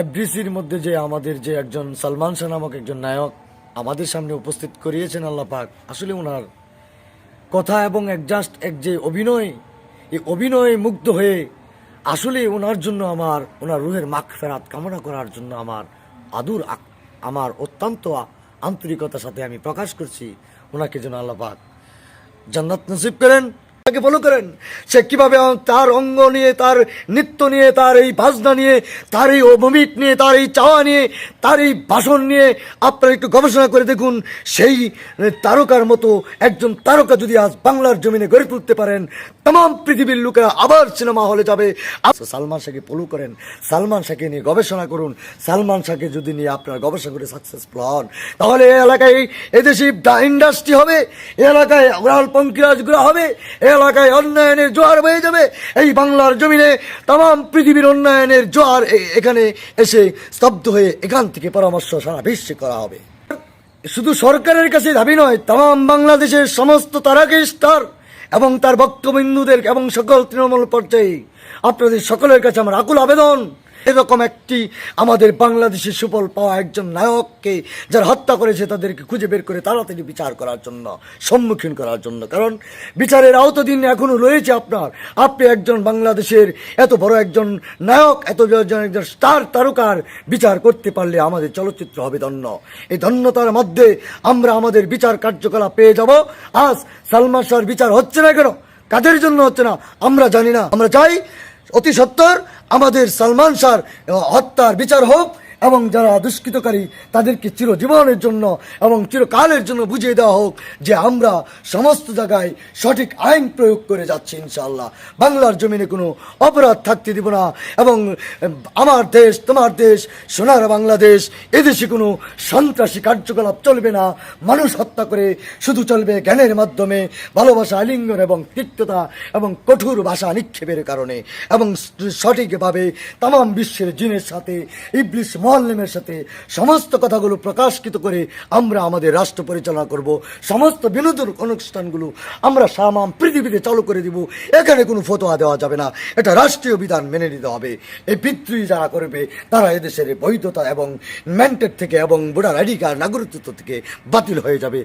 এফডিসির মধ্যে যে আমাদের যে একজন সালমান শাহ নামক একজন নায়ক আমাদের সামনে উপস্থিত করিয়েছেন আল্লাহ পাক, আসলে ওনার কথা এবং এক জাস্ট এক যে অভিনয়, এই অভিনয়ে মুগ্ধ হয়ে আসলে ওনার জন্য আমার ওনার রুহের মাখ ফেরাত কামনা করার জন্য আমার আদুর আমার অত্যন্ত আন্তরিকতার সাথে আমি প্রকাশ করছি। ওনাকে যেন আল্লাহ পাক জান্নাত নসিব করেন। তাকে ফলো করেন। সে কীভাবে তার অঙ্গ নিয়ে, তার নৃত্য নিয়ে, তার এই বাজনা নিয়ে, তার এই অভিমিট নিয়ে, তার এই চাওয়া নিয়ে, তার এই ভাষণ নিয়ে আপনারা একটু গবেষণা করে দেখুন, সেই তারকার মতো একজন তারকা যদি আজ বাংলার জমিনে গড়ে তুলতে পারেন তাম পৃথিবীর লোকেরা আবার সিনেমা হলে যাবে। সালমান শাহকে ফলো করেন। সালমান শাহকে নিয়ে গবেষণা করুন। সালমান শাহকে যদি নিয়ে আপনারা গবেষণা করে সাকসেসফুল হন তাহলে এই এলাকায় এদেশে ইন্ডাস্ট্রি হবে, এ এলাকায় উড়াল পঙ্কিরাজগুলো হবে এই এলাকায় উন্নয়নের জোয়ার বয়ে যাবে। এই বাংলার জমিনে তাম পৃথিবীর উন্নয়নের জোয়ার এখানে এসে স্তব্ধ হয়ে এখান থেকে পরামর্শ সারা বিশ্বে করা হবে। শুধু সরকারের কাছে দাবি নয় তাম বাংলাদেশের সমস্ত তারাকে স্টার এবং তার বক্তবিন্দুদের এবং সকল তৃণমূল পর্যায়ে। আপনাদের সকলের কাছে আমার আকুল আবেদন। এরকম একটি আমাদের বাংলাদেশের সুফল পাওয়া একজন নায়ককে যারা হত্যা করেছে তাদেরকে খুঁজে বের করে তাড়াতাড়ি বিচার করার জন্য, সম্মুখীন করার জন্য। কারণ বিচারের আওতাধীন এখনও রয়েছে আপনার। আপনি একজন বাংলাদেশের এত বড় একজন নায়ক, এত একজন একজন স্টার তারকার বিচার করতে পারলে আমাদের চলচ্চিত্র হবে ধন্য। এই ধন্যতার মধ্যে আমরা আমাদের বিচার কার্যকলাপ পেয়ে যাব। আজ সালমান শাহর বিচার হচ্ছে না কেন? কাদের জন্য হচ্ছে না? আমরা জানি না। আমরা চাই অতি সত্তর আমাদের সালমান সার হত্যার বিচার হোক এবং যারা দুষ্কৃতকারী, তাদেরকে চিরজীবনের জন্য এবং চিরকালের জন্য বুঝিয়ে দেওয়া হোক যে আমরা সমস্ত জায়গায় সঠিক আইন প্রয়োগ করে যাচ্ছি, ইনশাআল্লাহ। বাংলার জমিনে কোনো অপরাধ থাকতে দিব না এবং আমার দেশ, তোমার দেশ, সোনার বাংলাদেশ, এদেশে কোনো সন্ত্রাসী কার্যকলাপ চলবে না। মানুষ হত্যা করে শুধু চলবে জ্ঞানের মাধ্যমে, ভালোবাসা, আলিঙ্গন এবং তিক্ততা এবং কঠোর ভাষা নিক্ষেপের কারণে। এবং সঠিকভাবে তাম বিশ্বের জিনের সাথে ইবলিশ মোয়াল্লেমের সাথে সমস্ত কথাগুলো প্রকাশিত করে আমরা আমাদের রাষ্ট্র পরিচালনা করব। সমস্ত বিনোদন অনুষ্ঠানগুলো আমরা সামাম পৃথিবীতে চালু করে দিব। এখানে কোনো ফতোয়া দেওয়া যাবে না। এটা রাষ্ট্রীয় বিধান মেনে নিতে হবে। এই পিতৃ যারা করবে, তারা এদেশের বৈধতা এবং ম্যান্ডেট থেকে এবং বুডার কার্ড নাগরিকত্ব থেকে বাতিল হয়ে যাবে।